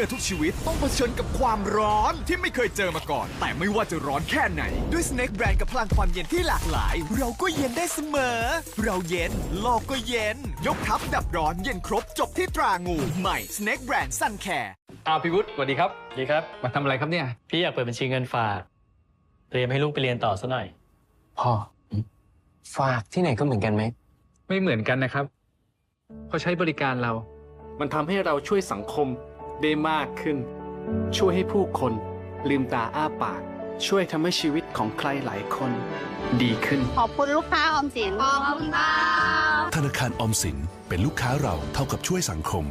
มื่อทุกชีวิตต้องเผชิญกับความร้อนที่ไม่เคยเจอมาก่อน แต่ไม่ว่าจะร้อนแค่ไหน ด้วย Snake Brand กับพลังความเย็นที่หลากหลาย เราก็เย็นได้เสมอ เราเย็น โลกก็เย็น ยกทัพดับร้อนเย็นครบจบที่ตรางู ใหม่ Snake Brand Sun Care อ้าวพี่วุฒิสวัสดีครับ ดีครับ มาทำอะไรครับเนี่ย พี่อยากเปิดบัญชีเงินฝาก เตรียมให้ลูกไปเรียนต่อซะหน่อย พ่อ ฝากที่ไหนก็เหมือนกันไหม ไม่เหมือนกันนะครับเขาใช้บริการเรา มันทำให้เราช่วยสังคม ได้มากขึ้น ช่วยให้ผู้คนลืมตาอ้าปาก ช่วยทำให้ชีวิตของใครหลายคน ดีขึ้น ขอบคุณลูกค้าออมสินขอบคุณค่ะธนาคารออมสินเป็นลูกค้าเราเท่ากับช่วยสังคม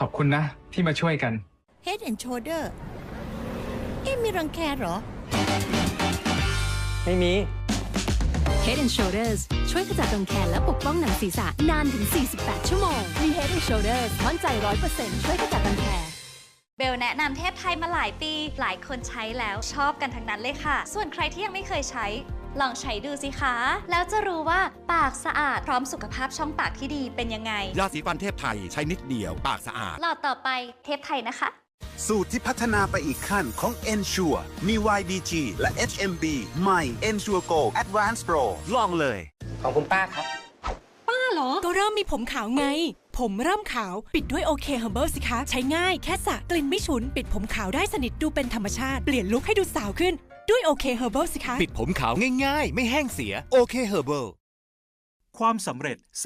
ขอบคุณนะ ที่มาช่วยกัน Head and Shoulder เอ๊ะมีรังแคเหรอ ไม่มี Head and Shoulders ช่วยขจัดรังแคและปกป้องหนังศีรษะนานถึง 48 ชั่วโมง มี Head and Shoulders มั่นใจ 100%ช่วยขจัดรังแค เบลแนะนำเทพไทยมาหลายปี หลายคนใช้แล้วชอบกันทั้งนั้นเลยค่ะ ส่วนใครที่ยังไม่เคยใช้ ลองใช้ดูสิคะ แล้วจะรู้ว่าปากสะอาดพร้อมสุขภาพช่องปากที่ดีเป็นยังไง ยาสีฟันเทพไทยใช้นิดเดียวปากสะอาด หลอดต่อไปเทพไทยนะคะ สูตรที่พัฒนาไปอีกขั้นของ Ensure มี YDG และ HMB ใหม่ Ensure Go Advanced Pro ลองเลย ของคุณป้าครับก็เริ่มมีผมขาวไง ผมเริ่มขาว ปิดด้วยโอเคเฮอร์เบิลสิคะ ใช้ง่ายแค่สระกลิ่นไม่ฉุน ปิดผมขาวได้สนิทดูเป็นธรรมชาติ เปลี่ยนลุคให้ดูสาวขึ้น ด้วยโอเคเฮอร์เบิลสิคะ ปิดผมขาวง่ายๆ ไม่แห้งเสียโอเค Herbal ความสำเร็จ